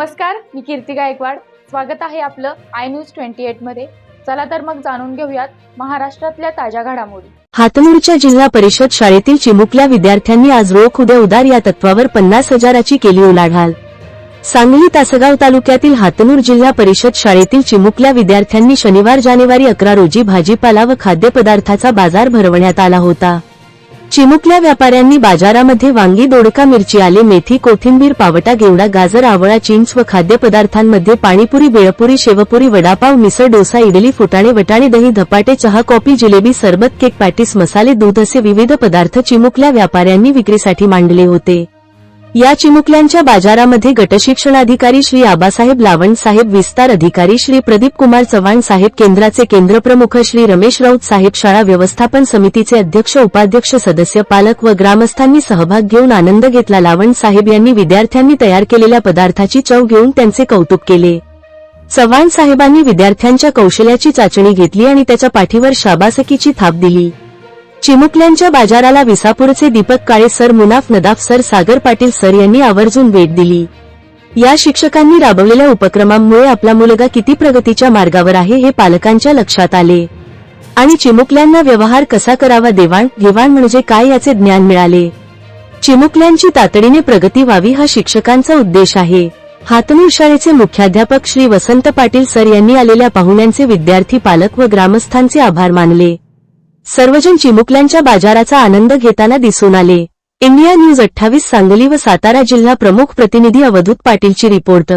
नमस्कार मी कीर्ती गायकवाड. स्वागत आहे आपलं आय न्यूज ट्वेंटी एटमध्ये. चला तर मग जाणून घेऊयात महाराष्ट्रातल्या ताज्या घडामोडी. हातमूरच्या जिल्हा परिषद शाळेतील चिमुकल्या विद्यार्थ्यांनी आज रोख उद्या उदार या तत्वावर पन्नास हजाराची केली उलाढाल. सांगली तासगाव तालुक्यातील हातनूर जिल्हा परिषद शाळेतील चिमुकल्या विद्यार्थ्यांनी शनिवार जानेवारी अकरा रोजी भाजीपाला व खाद्यपदार्थाचा बाजार भरवण्यात आला होता. चिमुकल्या व्यापाऱ्यांनी बाजारामध्ये वांगी दोडका मिरची आले मेथी कोथिंबीर पावटा गेवडा गाजर आवळा चिंच व खाद्यपदार्थांमध्ये पाणीपुरी बेळपुरी शेवपुरी वडापाव मिसळ डोसा इडली फुटाणे वटाणे दही धपाटे चहा कॉफी जिलेबी सरबत केक पॅटीस मसाले दूध असे विविध पदार्थ चिमुकल्या व्यापाऱ्यांनी विक्रीसाठी मांडले होते. या चिमुकल्यांच्या बाजारामध्ये गटशिक्षणाधिकारी श्री आबासाहेब लावण साहेब विस्तार अधिकारी श्री प्रदीप कुमार चव्हाण साहेब केंद्राचे केंद्रप्रमुख श्री रमेश राऊत साहेब शाळा व्यवस्थापन समितीचे अध्यक्ष उपाध्यक्ष सदस्य पालक व ग्रामस्थांनी सहभाग घेऊन आनंद घेतला. लावण साहेब यांनी विद्यार्थ्यांनी तयार केलेल्या पदार्थाची चव घेऊन त्यांचे कौतुक केले. चव्हाण साहेबांनी विद्यार्थ्यांच्या कौशल्याची चाचणी घेतली आणि त्याच्या पाठीवर शाबासकीची थाप दिली. चिमुकल्यांच्या बाजाराला विसापूरचे Deepak Kale sir Munaf Nadaf sir Sagar Patil sir यांनी आवर्जून भेट दिली. या शिक्षकांनी राबवलेल्या उपक्रमांमुळे आपला मुलगा किती प्रगतीच्या मार्गावर आहे हे पालकांच्या लक्षात आले. आणि चिमुकल्यांना व्यवहार कसा करावा देवाण घेवाण म्हणजे काय याचे ज्ञान मिळाले. चिमुकल्यांची तातडीने प्रगती व्हावी हा शिक्षकांचा उद्देश आहे. हातनूर शाळेचे मुख्याध्यापक श्री वसंत पाटील सर यांनी आलेल्या पाहुण्यांचे विद्यार्थी पालक व ग्रामस्थांचे आभार मानले. सर्वजण चिमुकल्यांच्या बाजाराचा आनंद घेताना दिसून आले. इंडिया न्यूज अठ्ठावीस सांगली व सातारा जिल्हा प्रमुख प्रतिनिधी अवधूत पाटीलची रिपोर्ट.